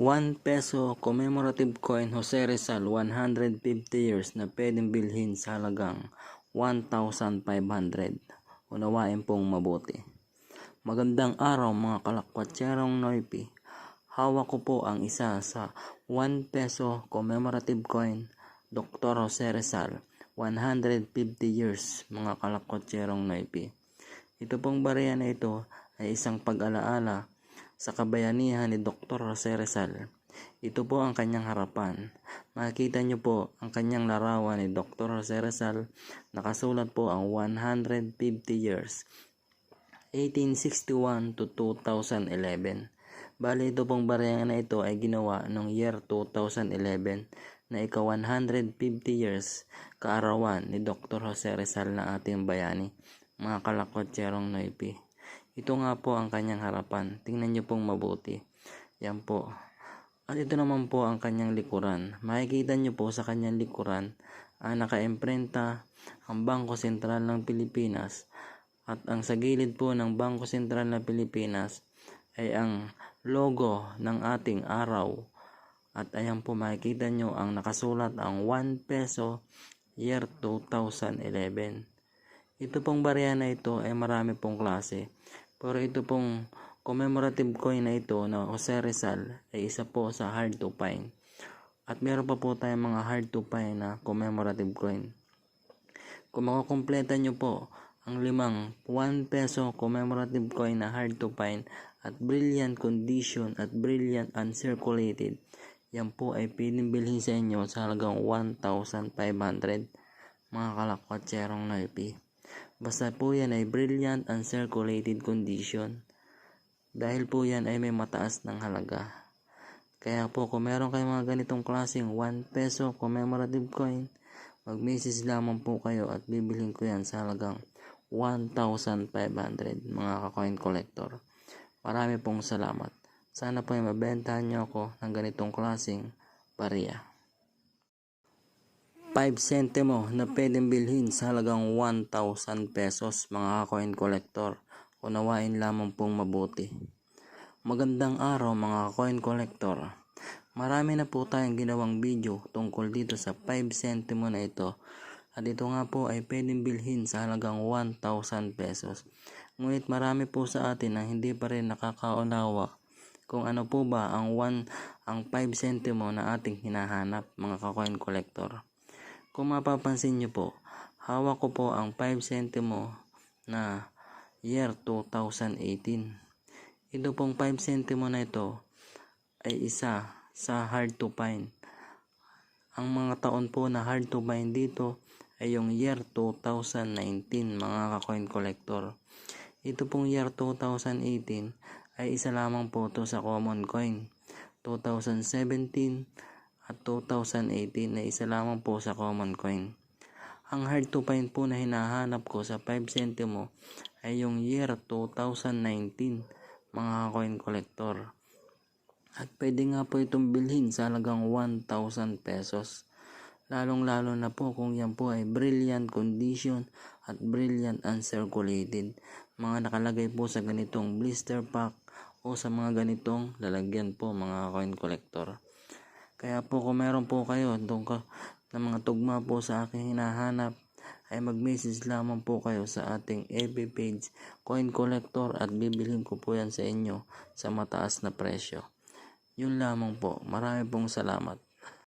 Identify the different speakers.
Speaker 1: 1 peso commemorative coin Jose Rizal 150 years na pwedeng bilhin sa halagang 1,500. Unawain pong mabuti. Magandang araw mga kalakwatsyerong Noipi. Hawak ko po ang isa sa 1 peso commemorative coin Dr. Jose Rizal 150 years mga kalakwatsyerong Noipi. Ito pong barya na ito ay isang pag-alaala sa kabayanihan ni Dr. Jose Rizal. Ito po ang kanyang harapan. Makikita niyo po ang kanyang larawan ni Dr. Jose Rizal. Nakasulat po ang 150 years. 1861 to 2011. Bali ito pong barya na ito ay ginawa noong year 2011 na ika 150 years kaarawan ni Dr. Jose Rizal na ating bayani. Mga kalakotserong noipi. Ito nga po ang kanyang harapan. Tingnan niyo pong mabuti. Yan po. At ito naman po ang kanyang likuran. Makikita niyo po sa kanyang likuran ang nakaimprenta ang Bangko Sentral ng Pilipinas at ang sa gilid po ng Bangko Sentral ng Pilipinas ay ang logo ng ating araw. At ayan po makikita nyo ang nakasulat ang 1 peso year 2011. Ito pong barya na ito ay marami pong klase. Pero ito pong commemorative coin na ito na Jose Rizal ay isa po sa hard to find. At meron pa po tayong mga hard to find na commemorative coin. Kung makakompleta nyo po ang limang 1 peso commemorative coin na hard to find at brilliant condition at brilliant uncirculated, yan po ay pwedeng bilhin sa inyo sa halagang 1,500 mga kalakwatserong noipi. Basta po yan ay brilliant uncirculated condition. Dahil po yan ay may mataas ng halaga. Kaya po kung meron kayong mga ganitong klaseng 1 peso commemorative coin, mag-message lamang po kayo at bibilhin ko yan sa halagang 1,500 mga ka-coin collector. Marami pong salamat. Sana po ay mabentahan nyo ako ng ganitong klaseng barya. 5 centimo na pwedeng bilhin sa halagang 1,000 pesos mga coin collector. Unawain lamang pong mabuti. Magandang araw mga coin collector. Marami na po tayong ginawang video tungkol dito sa 5 centimo na ito. At ito nga po ay pwedeng bilhin sa halagang 1,000 pesos. Ngunit marami po sa atin ang hindi pa rin nakakaunawa kung ano po ba ang 1 ang 5 centimo na ating hinahanap mga ka-coin collector. Kung mapapansin nyo po, hawak ko po ang 5 centimo na year 2018. Ito pong 5 centimo na ito ay isa sa hard to find. Ang mga taon po na hard to find dito ay yung year 2019 mga ka-coin collector. Ito pong year 2018 ay isa lamang po to sa common coin. 2017 at 2018 na isa lamang po sa common coin. Ang hard to find po na hinahanap ko sa 5 centimo ay yung year 2019 mga coin collector. At pwede nga po itong bilhin sa halagang 1,000 pesos. Lalong lalo na po kung yan po ay brilliant condition at brilliant uncirculated. Mga nakalagay po sa ganitong blister pack o sa mga ganitong lalagyan po mga coin collector. Kaya po kung meron po kayo tungkol na mga tugma po sa aking hinahanap, ay mag-message lamang po kayo sa ating FB page Coin Collector at bibilhin ko po yan sa inyo sa mataas na presyo. Yun lamang po. Marami pong salamat.